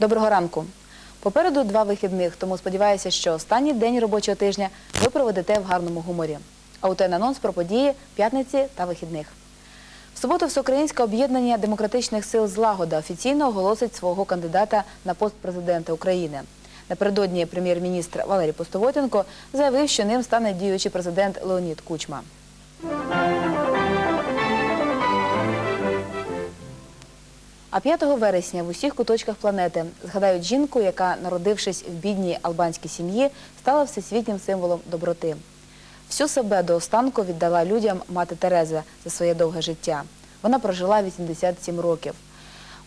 Доброго ранку. Попереду два вихідних, тому сподіваюся, що останній день робочого тижня ви проведете в гарному гуморі. А у анонс про події п'ятниці та вихідних. В суботу Всеукраїнське об'єднання демократичних сил Злагода офіційно оголосить свого кандидата на пост президента України. Напередодні прем'єр-міністр Валерій Постовотенко заявив, що ним стане діючий президент Леонід Кучма. А 5 вересня в усіх куточках планети згадають жінку, яка, народившись в бідній албанській сім'ї, стала всесвітнім символом доброти. Всю себе до останку віддала людям мати Тереза за своє довге життя. Вона прожила 87 років.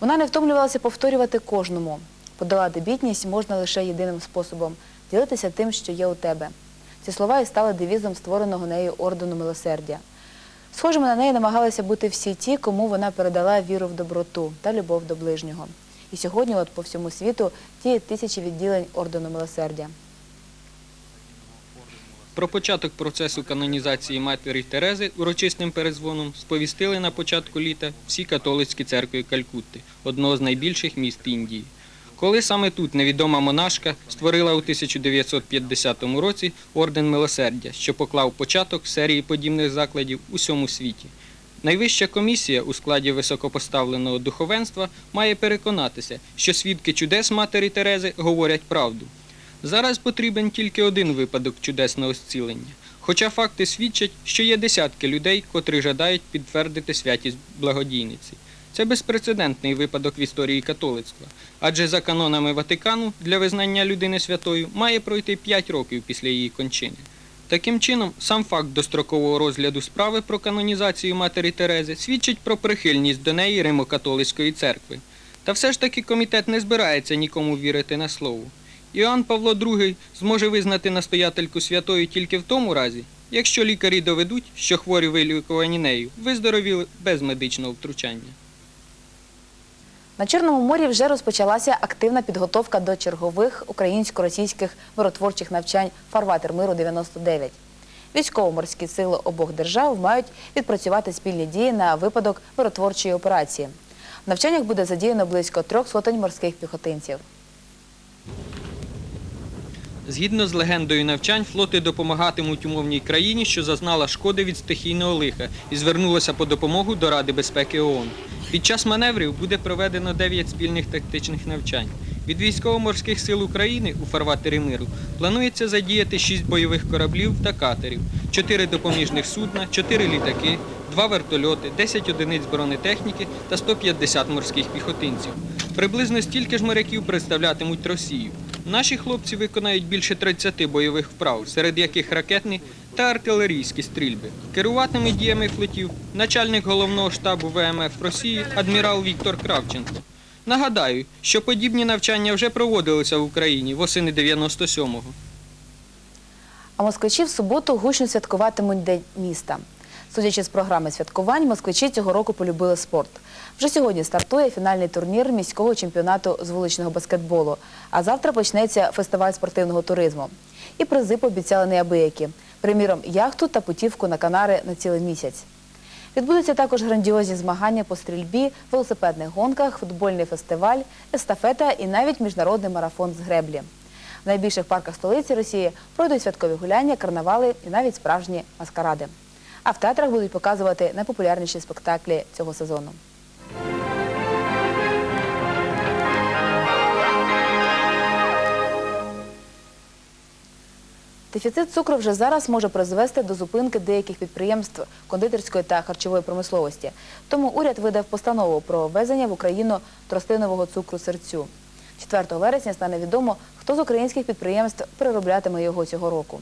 Вона не втомлювалася повторювати кожному. Подолати бідність можна лише єдиним способом ділитися тим, що є у тебе. Ці слова і стали девізом створеного нею ордену милосердя. Схожими на неї намагалися бути всі ті, кому вона передала віру в доброту та любов до ближнього. І сьогодні, от по всьому світу, діє тисячі відділень ордену милосердя. Про початок процесу канонізації матері Терези урочистим перезвоном сповістили на початку літа всі католицькі церкви Калькутти, одного з найбільших міст Індії. Коли саме тут невідома монашка створила у 1950 році орден милосердя, що поклав початок серії подібних закладів у всьому світі. Найвища комісія у складі високопоставленого духовенства має переконатися, що свідки чудес матері Терези говорять правду. Зараз потрібен тільки один випадок чудесного зцілення. Хоча факти свідчать, що є десятки людей, котрі жадають підтвердити святість благодійниці. Це безпрецедентний випадок в історії католицтва, адже за канонами Ватикану для визнання людини святою має пройти 5 років після її кончини. Таким чином, сам факт дострокового розгляду справи про канонізацію матері Терези свідчить про прихильність до неї Римо-католицької церкви. Та все ж таки комітет не збирається нікому вірити на слово. Іоанн Павло II зможе визнати настоятельку святою тільки в тому разі, якщо лікарі доведуть, що хворі вилікувані нею виздоровіли без медичного втручання. На Чорному морі вже розпочалася активна підготовка до чергових українсько-російських миротворчих навчань «Фарватер миру 99». Військово-морські сили обох держав мають відпрацювати спільні дії на випадок миротворчої операції. В навчаннях буде задіяно близько трьох сотень морських піхотинців. Згідно з легендою навчань, флоти допомагатимуть умовній країні, що зазнала шкоди від стихійного лиха і звернулася по допомогу до Ради безпеки ООН. Під час маневрів буде проведено 9 спільних тактичних навчань. Від військово-морських сил України у фарватері миру планується задіяти 6 бойових кораблів та катерів, 4 допоміжних судна, 4 літаки, 2 вертольоти, 10 одиниць бронетехніки та 150 морських піхотинців. Приблизно стільки ж моряків представлятимуть Росію. Наші хлопці виконають більше 30 бойових вправ, серед яких ракетні та артилерійські стрільби. Керуватиме діями флотів начальник головного штабу ВМФ Росії адмірал Віктор Кравченко. Нагадаю, що подібні навчання вже проводилися в Україні восени 97-го. А москвичі в суботу гучно святкуватимуть День міста. Судячи з програми святкувань, москвичі цього року полюбили спорт. Вже сьогодні стартує фінальний турнір міського чемпіонату з вуличного баскетболу, а завтра почнеться фестиваль спортивного туризму. І призи пообіцяли неабиякі. Приміром, яхту та путівку на Канари на цілий місяць. Відбудуться також грандіозні змагання по стрільбі, велосипедних гонках, футбольний фестиваль, естафета і навіть міжнародний марафон з греблі. В найбільших парках столиці Росії пройдуть святкові гуляння, карнавали і навіть справжні маскаради. А в театрах будуть показувати найпопулярніші спектаклі цього сезону. Дефіцит цукру вже зараз може призвести до зупинки деяких підприємств кондитерської та харчової промисловості. Тому уряд видав постанову про ввезення в Україну тростинового цукру серцю. 4 вересня стане відомо, хто з українських підприємств перероблятиме його цього року.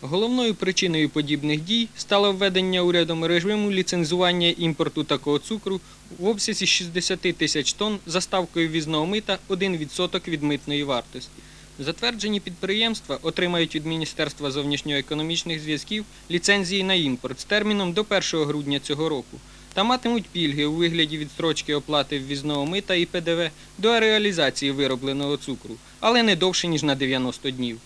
Головною причиною подібних дій стало введення урядом режиму ліцензування імпорту такого цукру в обсязі 60 тисяч тонн за ставкою візного мита 1% від митної вартості. Затверджені підприємства отримають від Міністерства зовнішньоекономічних зв'язків ліцензії на імпорт з терміном до 1 грудня цього року та матимуть пільги у вигляді відстрочки оплати ввізного мита і ПДВ до реалізації виробленого цукру, але не довше ніж на 90 днів.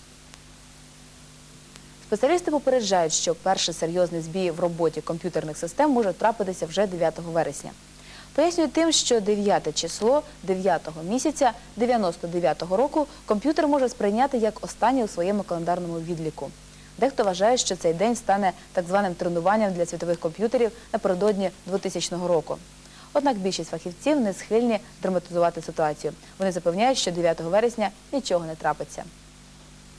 Спеціалісти попереджають, що перший серйозний збій в роботі комп'ютерних систем може трапитися вже 9 вересня. Пояснюють тим, що 9 число 9 місяця 99-го року комп'ютер може сприйняти як останнє у своєму календарному відліку. Дехто вважає, що цей день стане так званим тренуванням для світових комп'ютерів напередодні 2000 року. Однак більшість фахівців не схильні драматизувати ситуацію. Вони запевняють, що 9 вересня нічого не трапиться.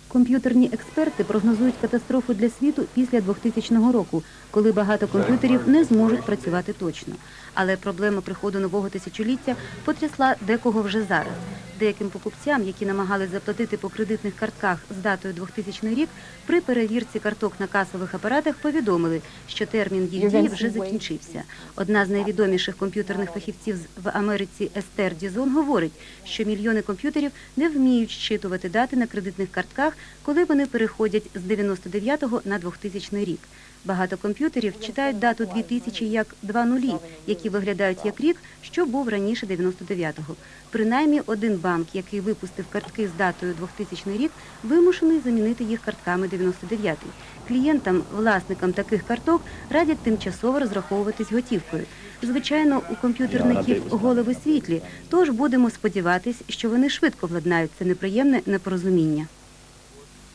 Комп'ютерні експерти прогнозують катастрофу для світу після 2000 року, коли багато комп'ютерів не зможуть працювати точно. Але проблема приходу нового тисячоліття потрясла декого вже зараз. Деяким покупцям, які намагались заплатити по кредитних картках з датою 2000 рік, при перевірці карток на касових апаратах повідомили, що термін їх дії вже закінчився. Одна з найвідоміших комп'ютерних фахівців в Америці Естер Дізон говорить, що мільйони комп'ютерів не вміють щитувати дати на кредитних картках, коли вони переходять з 99-го на 2000 рік. Багато комп'ютерів читають дату 2000 як два нулі, які виглядають як рік, що був раніше 99-го. Принаймні один банк, який випустив картки з датою 2000 рік, вимушений замінити їх картками 99-й. Клієнтам, власникам таких карток радять тимчасово розраховуватись готівкою. Звичайно, у комп'ютерників голови світлі, тож будемо сподіватись, що вони швидко владнають це неприємне непорозуміння.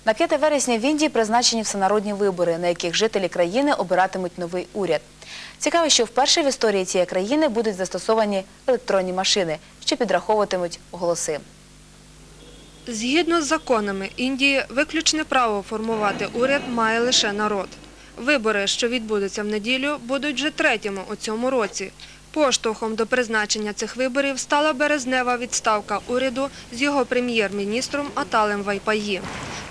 На 5 вересня в Індії призначені всенародні вибори, на яких жителі країни обиратимуть новий уряд. Цікаво, що вперше в історії цієї країни будуть застосовані електронні машини, що підраховуватимуть голоси. Згідно з законами Індії, виключне право формувати уряд має лише народ. Вибори, що відбудуться в неділю, будуть вже третіми у цьому році. Поштовхом до призначення цих виборів стала березнева відставка уряду з його прем'єр-міністром Аталем Вайпаї.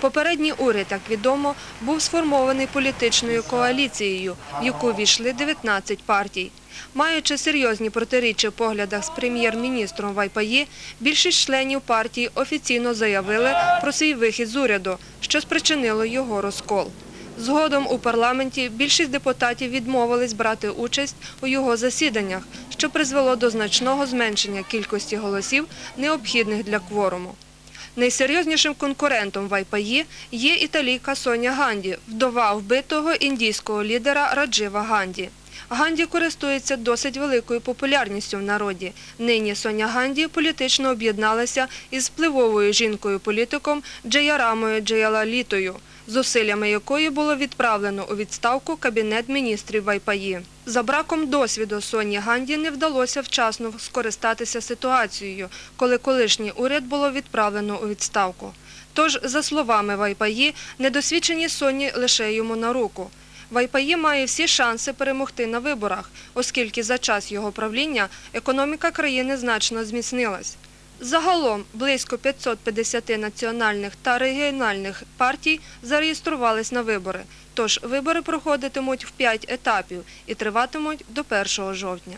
Попередній уряд, як відомо, був сформований політичною коаліцією, в яку війшли 19 партій. Маючи серйозні протиріччя в поглядах з прем'єр-міністром Вайпаї, більшість членів партії офіційно заявили про свій вихід з уряду, що спричинило його розкол. Згодом у парламенті більшість депутатів відмовились брати участь у його засіданнях, що призвело до значного зменшення кількості голосів, необхідних для кворуму. Найсерйознішим конкурентом Вайпаї є італійка Соня Ганді, вдова вбитого індійського лідера Раджива Ганді. Ганді користується досить великою популярністю в народі. Нині Соня Ганді політично об'єдналася із впливовою жінкою-політиком Джаярамою Джаялалітою, зусиллями якої було відправлено у відставку Кабінет міністрів Вайпаї. За браком досвіду Соні Ганді не вдалося вчасно скористатися ситуацією, коли колишній уряд було відправлено у відставку. Тож, за словами Вайпаї, недосвідчені Соні лише йому на руку. Вайпаї має всі шанси перемогти на виборах, оскільки за час його правління економіка країни значно зміцнилась. Загалом близько 550 національних та регіональних партій зареєструвались на вибори. Тож вибори проходитимуть в 5 етапів і триватимуть до 1 жовтня.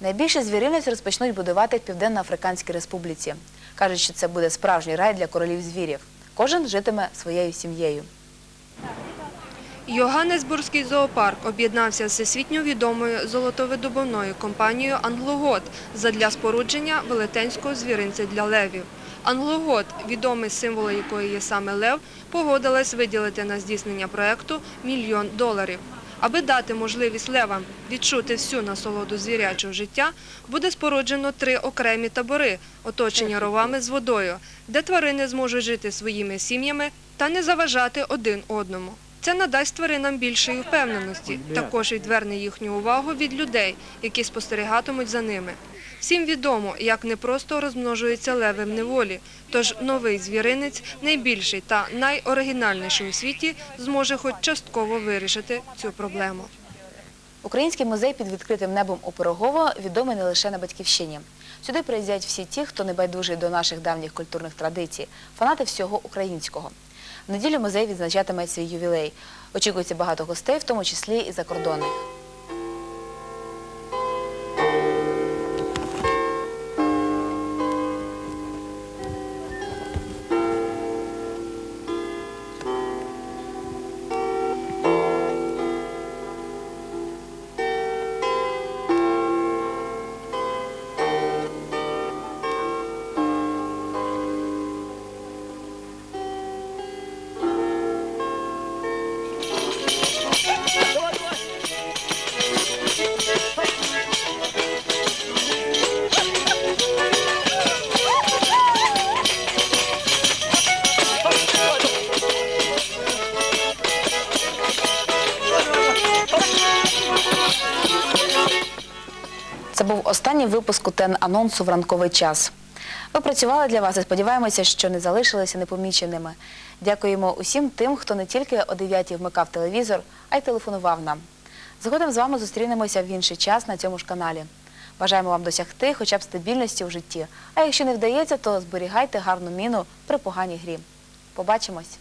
Найбільше звіринець розпочнуть будувати в Південно-Африканській Республіці. Кажуть, що це буде справжній рай для королів звірів. Кожен житиме своєю сім'єю. Йоганнесбурзький зоопарк об'єднався з всесвітньо відомою золотовидобувною компанією «Англогот» задля спорудження велетенського звіринця для левів. «Англогот», відомий символ якої є саме лев, погодилась виділити на здійснення проекту мільйон доларів. Аби дати можливість левам відчути всю насолоду звірячого життя, буде споруджено три окремі табори, оточені ровами з водою, де тварини зможуть жити своїми сім'ями та не заважати один одному. Це надасть тваринам більшої впевненості, також відверне їхню увагу від людей, які спостерігатимуть за ними. Всім відомо, як непросто розмножуються леви в неволі, тож новий звіринець, найбільший та найоригінальніший у світі, зможе хоч частково вирішити цю проблему. Український музей під відкритим небом у Пирогово відомий не лише на батьківщині. Сюди приїздять всі ті, хто не байдужий до наших давніх культурних традицій, фанати всього українського. Неділю музей відзначатиме свій ювілей. Очікується багато гостей, в тому числі і закордонних. Був останній випуск ТЕН анонсу в ранковий час. Ми працювали для вас і сподіваємося, що не залишилися непоміченими. Дякуємо усім тим, хто не тільки о 9-й вмикав телевізор, а й телефонував нам. Згодом з вами зустрінемося в інший час на цьому ж каналі. Бажаємо вам досягти хоча б стабільності в житті. А якщо не вдається, то зберігайте гарну міну при поганій грі. Побачимось!